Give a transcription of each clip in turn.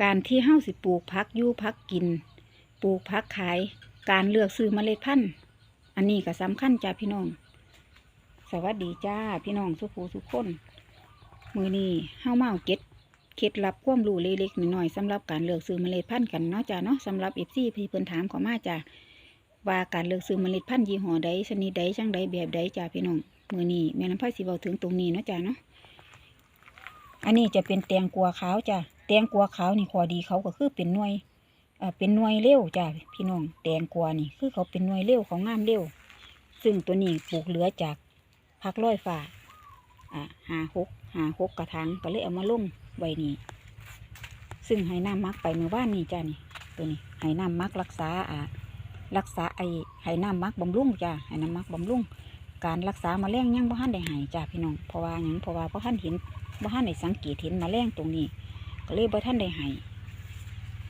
การที่เฮาสิปลูกพักยู่พักกิน ปลูกพักขาย การเลือกซื้อเมล็ดพันธุ์ อันนี้ก็สำคัญจ้าพี่น้อง สวัสดีจ้าพี่น้องสุภูสุขคน มือนี้เฮามาเอาเก็ดเคล็ดลับความรู้เล็กๆน้อยๆสำหรับการเลือกซื้อเมล็ดพันธุ์กันเนาะจ้าเนาะสำหรับเอฟซีพี่เพิ่นถามเขอมาจ้าว่าการเลือกซื้อเมล็ดพันธุ์ยี่ห้อใดชนิดใดจังใดแบบใดจ้าพี่น้องมือนี้แม่น้ำไผ่สิเว้าถึงตรงนี้เนาะจ้าเนาะอันนี้จะเป็นแตงกัวขาวจ้า ตงกัวขาวนี่ขอดีเขาก็คือเป็นหน่วยเอ่อเป็นหน่วยเร็วจ้าพี่น้องแตงกัวนี่คือเขาเป็นหน่วยเร็วเขางามเร็ว ซึ่งตัวนี้ปลูกเหลือจากพักร้อยฝ่าอ่าหาหกหาหกกระถางก็เลยเอามาลงไว้นี่ซึ่งให้น้ำมักไปเมื่อวานนี่จ้านี่ตัวนี้ให้น้ำมักรักษาอ่ารักษาไอให้น้ำมักบำรุงจ้าให้น้ำมักบำรุงการรักษามาแมลงยังบ่ทันได้หายจ้าพี่น้องเพราะว่าหยังเพราะว่าบ่ทันเห็นบ่ทันได้สังเกตเห็นมาแมลงตรงนี้ ก็เลยบ่ทันได้หาย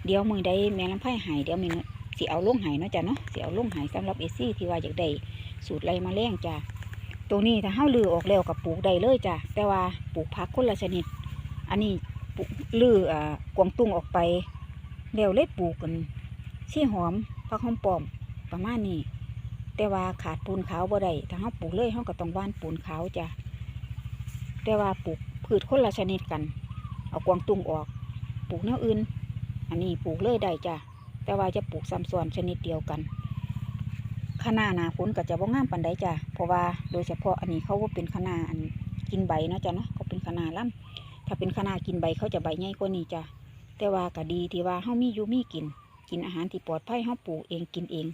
เดี๋ยวมือใดแม่ลำไผ่หายเดี๋ยวมีสิเอาลงหายเนาะจ้าเนาะสิเอาลงหายสำหรับเอซี่ที่ว่าอยากได้สูตรไรแมลงจ้าตรงนี้ถ้าเฮาลือออกแล้วกับปลูกได้เลยจ้ะแต่ว่าปลูกผักคนละชนิด อันนี้ปลูกลืออ่ากวางตุ้งออกไปแล้วเลยปลูกกันชี่หอมผักหอมปลอมประมาณนี้แต่ว่าขาดปูนขาวบ่ได้ถ้าเฮาปลูกเลยเฮาก็ต้องว่านปูนขาวจ้ะแต่ว่าปลูกพืชคนละชนิดกัน เอากวางตุ้งออก ปลูกแนวอื่น อันนี้ปลูกเลยได้จ้ะแต่ว่าจะปลูกซ้ำซ้อนชนิดเดียวกันคณะหนาฝนก็จะบ่งามปานใดจ้ะเพราะว่าโดยเฉพาะอันนี้เขาว่าเป็นคณะอันกินใบเนาะจ้ะเนาะเขาเป็นคณะล่ำถ้าเป็นคณะกินใบเขาจะใบใหญ่กว่านี้จ้ะแต่ว่าก็ดีที่ว่าเฮามีอยู่มีกิน กินอาหารที่ปลอดภัยเฮาปลูกเองกินเอง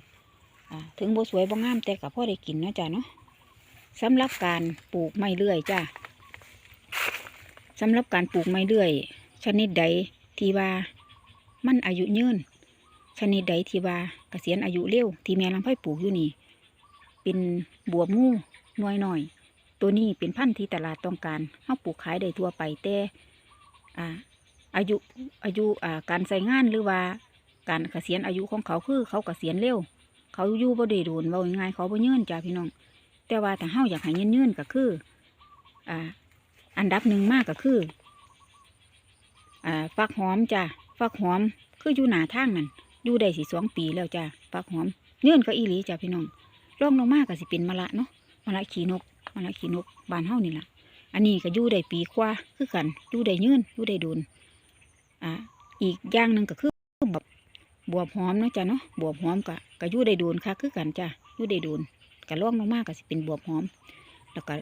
อ่าถึงบ่สวยบ่งามแต่ก็พ่อได้กินเนาะจ้ะเนาะสำหรับการปลูกไม้เลื่อยจ้ะสำหรับการปลูกไม้เลื่อย ชนิดใด ที่ว่ามันอายุยืน ชนิดใดที่ว่าเกษียณอายุเร็ว ที่แม่ลำไผ่ปลูกอยู่นี่ เป็นบัวมูหน่วยหน่อย ตัวนี้เป็นพันธุ์ที่ตลาดต้องการเฮาปลูกขายได้ทั่วไปแต่อ่าอายุอายุอ่าการใส่งานหรือว่าการเกษียณอายุของเขาคือเขาเกษียณเร็ว เขาอยู่บ่ได้โดนเว้าง่ายเขาบ่ยืนจ้าพี่น้อง แต่ว่าถ้าเฮาอยากให้ยืนยืนก็คือ อ่า อันดับหนึ่งมากก็คือ อ่าฟักหอมจ้าฟักหอมคืออยู่หนาทางนั่นอยู่ได้สิสองปีแล้วจ้ะฟักหอมเงื่อนก็อีหลีจ้ะพี่น้องร่องลงมากก็สิเป็นมะละเนาะมะละขีนกมะละขีนกบานเฮานี่ล่ะ อันนี้ก็อยู่ได้ปีกว่าคือกันอยู่ได้ยืนอยู่ได้โดนอ่าอีกอย่างหนึ่งก็คือแบบบวบหอมเนาะจ้ะเนาะบวบหอมก็ก็อยู่ได้โดนค่ะคือกันจ้ะอยู่ได้โดนก็ร่องลงมากก็สิเป็นบวบหอม แล้วก็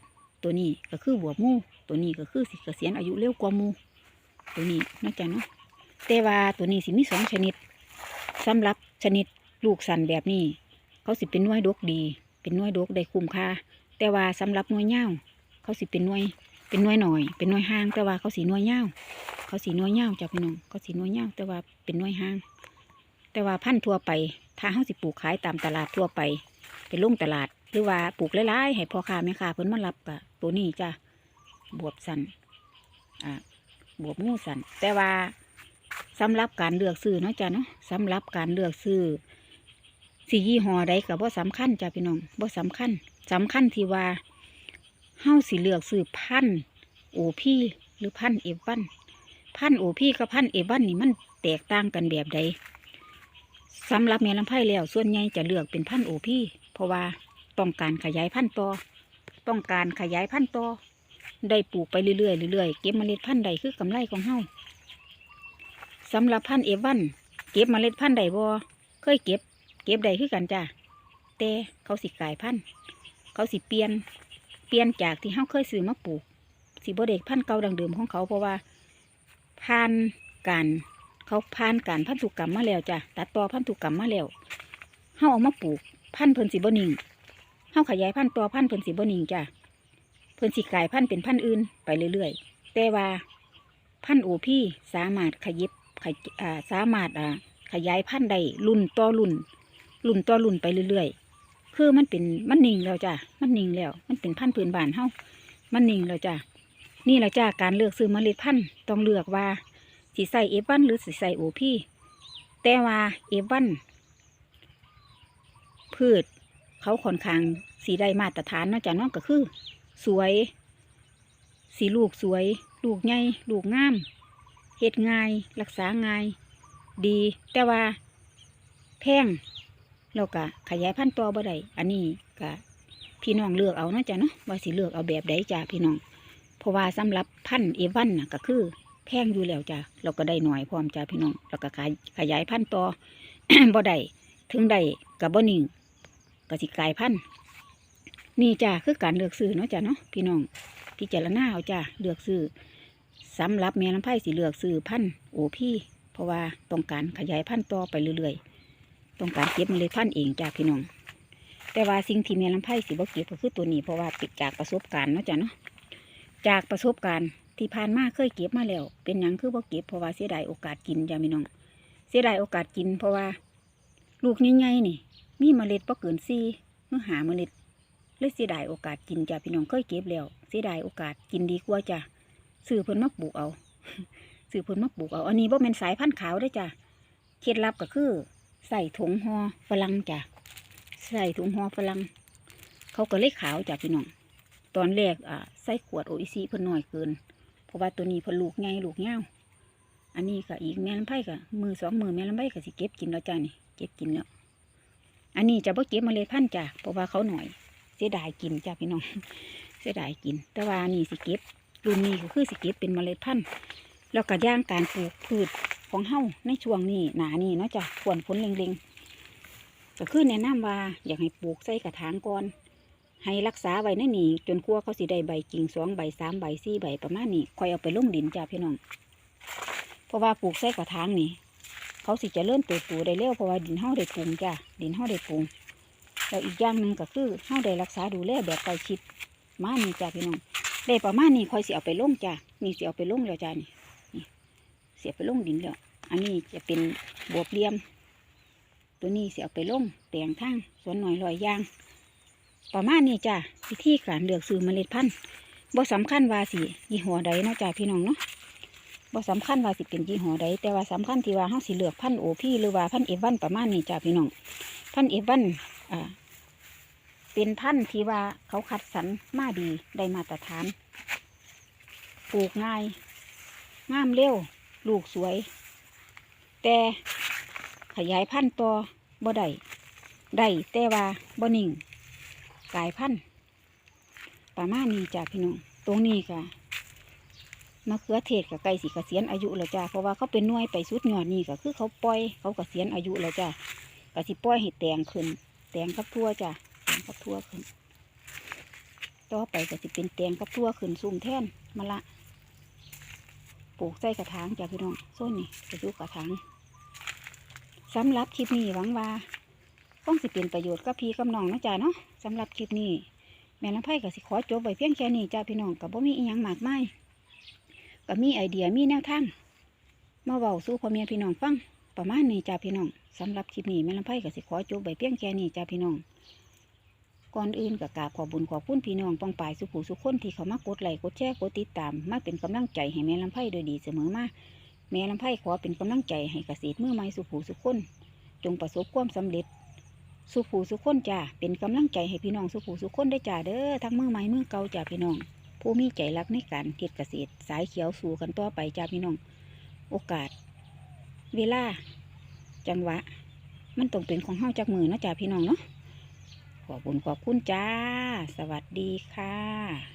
ตัวนี้ก็คือบวบมูตัวนี้ก็คือสิเกษียณอายุเร็วกว่ามู ตัวนี้นาะจ้ะเนาะแต่ว่าตัวนี้สิมีสองชนิดสำหรับชนิดลูกสันแบบนี้ เขาสิเป็นน่วยดกดี เป็นน่วยดกได้คุ้มค่าแต่ว่าสำหรับน่วยเง่าเขาสิเป็นน่วยเป็นน่วยหน่อย เป็นน่วยห้าง แต่ว่าเขาสีน่วยเง่าเขาสีน่วยเง่าจ้ะพี่น้องเขาสีน่วยเง่าแต่ว่าเป็นน่วยห้าง แต่ว่าพันธุ์ทั่วไป ถ้าเขาสิปลูกขายตามตลาดทั่วไปเป็นลุ่งตลาด หรือว่าปลูกหลายๆให้พ่อค้าแม่ค้าเพิ่นมารับกะตัวนี้จ้ะบวบสันอ่า บวบงูสันแต่ว่าสำหรับการเลือกซื้อเนาะจ้ะเนาะสำหรับการเลือกซื้อสียี่ห้อใดกับว่าสำคัญจ้ะพี่น้องว่าสำคัญสำคัญที่ว่าเฮาสิเลือกซื้อพันธุ์โอพีหรือพันธุ์เอวันพันธุ์โอพีกับพันธุ์เอวันนี่มันแตกต่างกันแบบใดสำหรับแม่ลำไผ่แล้วส่วนใหญ่จะเลือกเป็นพันธุ์โอพีเพราะว่าต้องการขยายพันธุ์ต่อ ต้องการขยายพันธุ์ต่อ ได้ปลูกไปเรื่อยๆเรื่อยๆเก็บเมล็ดพันธุ์ใดคือกำไรของเฮาสำหรับพันธุ์เอวันเก็บเมล็ดพันธุ์ใดบ่เคยเก็บ เก็บใดคือกันจ้ะแต่เขาสิกลายพันธุ์เขาสิเปลี่ยนเปลี่ยนจากที่เฮาเคยซื้อมาปลูกสิบ่เด็กพันธุ์เก่าดังเดิมของเขาเพราะว่าผ่านการเขาผ่านการพันธุกรรมมาแล้วจ้ะตัดต่อพันธุกรรมมาแล้วเฮาเอามาปลูกพันธุ์เพิ่นสิบ่นิ่งเฮาขยายพันธุ์ต่อพันธุ์เพิ่นสิบ่นิ่งจ้ะ เพิ่นสิกลายพันธุ์เป็นพันธุ์อื่นไปเรื่อยๆ แต่ว่าพันธุ์โอพี่สามารถขยิบขยอ่าสามารถอ่าขยายพันธุ์ได้รุ่นต่อรุ่น รุ่นต่อรุ่นไปเรื่อยๆ คือมันเป็นมันนิ่งแล้วจ้ะมันนิ่งแล้ว มันเป็นพันธุ์พื้นบ้านเฮามันนิ่งแล้วจ้ะนี่แหละจ้ะการเลือกซื้อเมล็ดพันธุ์ต้องเลือกว่าสีใส่เอวันหรือสีใส่โอพี่แต่ว่าเอวันพืช เขาค่อนข้างสีได้มาตรฐานนาะจ้ะเนาะก็คือ สวย สีลูกสวย ลูกใหญ่ลูกงามเฮ็ดง่าย รักษาง่าย ดี แต่ว่าแพงแล้วก็ขยายพันธุ์ต่อบ่ได้อันนี้ก็พี่น้องเลือกเอาเนาะจ้ะเนาะว่าสิเลือกเอาแบบใดจ้ะพี่น้องเพราะว่าสำหรับพันธุ์เอวันน่ะก็คือ แพงอยู่แล้วจ้ะเราก็ได้หน่อยพร้อมจ้ะพี่น้องแล้วก็ขายขยายพันธุ์ต่อบ่ได้ถึงได้กับบ่นิ่งก็สิกลายพันธุ์ นี่จ้ะคือการเลือกซื้อเนาะจ้ะเนาะพี่น้องพิจารณาเอาจ้ะเลือกซื้อสำหรับแม่ลำไผ่สิเลือกซื้อพันธุ์โอพี่เพราะว่าต้องการขยายพันธุ์ต่อไปเรื่อยๆต้องการเก็บเมล็ดพันธุ์เองจ้ะพี่น้อง แต่ว่าสิ่งที่แม่ลำไผ่สิบ่เก็บก็คือตัวนี้เพราะว่าติดจากประสบการณ์เนาะจ้ะเนาะจากประสบการณ์ที่ผ่านมาเคยเก็บมาแล้ว เป็นหยังคือบ่เก็บเพราะว่าเสียดายโอกาสกินจ้าพี่น้อง เสียดายโอกาสกิน เพราะว่า ลูกใหญ่ๆนี่ มีเมล็ดบ่เกินซี่เมื่อหาเมล็ด เลยเสียดายโอกาสกินจ้าพี่น้องเคยเก็บแล้วเสียดายโอกาสกินดีกว่าจ้ะซื้อเพิ่นมาปลูกเอาซื้อเพิ่นมาปลูกเอาอันนี้บ่แม่นสายพันธุ์ขาวได้จ้ะเคล็ดลับก็คือ ใส่ถุงห่อฝรั่งจ้ะใส่ถุงห่อฝรั่งเขาก็เลยขาวจ้ะพี่น้องตอนแรกอ่าใส่ขวดโออิซีเพิ่นน้อยเกิน เพราะว่าตัวนี้เพิ่นลูกใหญ่ลูกยาวอันนี้ก็อีกแม่ลำไผ่ก็มือสองมือแม่ลำไผ่ก็สิเก็บกินแล้วจ้านี่เก็บกินแล้วอันนี้จะบ่เก็บเมาเลยพันธุ์จ้ะเพราะว่าเขาหน่อย เสียดายกินจ้ะพี่น้อง เสียดายกิน แต่ว่านี่สิเก็บรุ่นนี้ก็คือสิเก็บเป็นเมล็ดพันธุ์แล้วก็ย่างการปลูกพืชของเฮาในช่วงนี้หนานี่เนาะจ้ะควรผลเล็งๆก็คือแนะนำว่าอยากให้ปลูกใส่กระถางก่อน ให้รักษาไว้ในนี่จนกลัวเขาสิได้ใบกิ่งสองใบสามใบสี่ใบประมาณนี้คอยเอาไปลงดินจ้าพี่น้อง เพราะว่าปลูกใส่กระถางนี่เขาสิจะเริ่มตัวตูได้เร็วเพราะว่าดินเฮาได้ปรุงจ้าดินเฮาได้ปรุง แล้วอีกอย่างหนึ่งก็คือเฮาได้รักษาดูแลแบบใกล้ชิดมานี่จ้าพี่น้องได้ประมาณนี้คอยเสิเอาไปลงจ้านี่สิเอาไปลงแล้วจ้านี่นี่เสียไปลงดินแล้ว อันนี้จะเป็นบวบเลี่ยม ตัวนี้เสิเอาไปลงแตงทางสวนหน่อยลอยยาง ประมาณนี้จ้ะวิธีการเลือกซื้อเมล็ดพันธุ์บ่สำคัญว่าสิยี่ห้อใดเนาะจ้ะพี่น้องเนาะบ่สำคัญว่าสิเป็นยี่ห้อใดแต่ว่าสำคัญที่ว่าเฮาสิเลือกพันธุ์โอพีหรือว่าพันธุ์เอวันประมาณนี้จ้ะพี่น้อง พันเอวันอ่าเป็นพันธุ์ที่ว่าเขาคัดสรรมาดีได้มาตรฐาน ปลูกง่ายงามเร็ว ลูกสวย แต่ขยายพันธุ์ต่อบ่ได้ได้แต่ว่าบ่นิ่งกลายพันธุ์ประมาณนี้จ้ะพี่น้องตรงนี้ค่ะมะเขือเทศกับไก่สีกเกษียณอายุแล้วจ้ะเพราะว่าเขาเป็นน่วยไปสุดยอดนี่ก็คือเขาปล่อยเขากเกษียณอายุแล้วจ้ะ ก็สิปล่อยให้แตงขึ้น แตงกับทั่วจ้ะแตงกับทั่วขึ้น ต่อไปก็สิเป็นแตงกับทั่วขึ้นซุ่มแท่นมะละ ปลูกใส่กระถางจ้ะพี่น้องโซนนี่ไปดูกระถางสำหรับคลิปนี้หวังว่าคงสิเป็นประโยชน์กับพี่กับน้องนะจ๊ะเนาะสำหรับคลิปนี้ แม่ลำไผ่ก็สิขอจบไว้เพียงแค่นี้จ้าพี่น้องกับบ่มีอีหยังมากมายก็มีไอเดียมีแนวทางมาเว้าสู่พ่อแม่พี่น้องฟังประมาณนี้จ้าพี่น้อง สำหรับคลิปนี้แม่ลำไผ่ก็สิขอจบไว้เพียงแค่นี้จ้าพี่น้อง ก่อนอื่นก็กราบขอบุญขอบคุณพี่น้องปองปายสุขูสุขคนที่เขามากดไลค์กดแชร์กดติดตาม มาเป็นกำลังใจให้แม่ลำไผ่โดยดีเสมอมาแม่ลำไผ่ขอเป็นกำลังใจให้เกษตรมือใหม่สุขูสุขคน จงประสบความสำเร็จ สุขูสุขคนจ้าเป็นกำลังใจให้พี่น้องสุขูสุขคนได้จ้าเด้อทั้งมือใหม่มือเก่าจ้าพี่น้องผู้มีใจรักในการเฮ็ดเกษตรสายเขียวสู่กันต่อไปจ้าพี่น้อง โอกาส เวลา จังหวะ มันต้องเป็นของเฮาจากมือเนาะจ้าพี่น้องเนาะขอบคุญขอบคุณจ้า สวัสดีค่ะ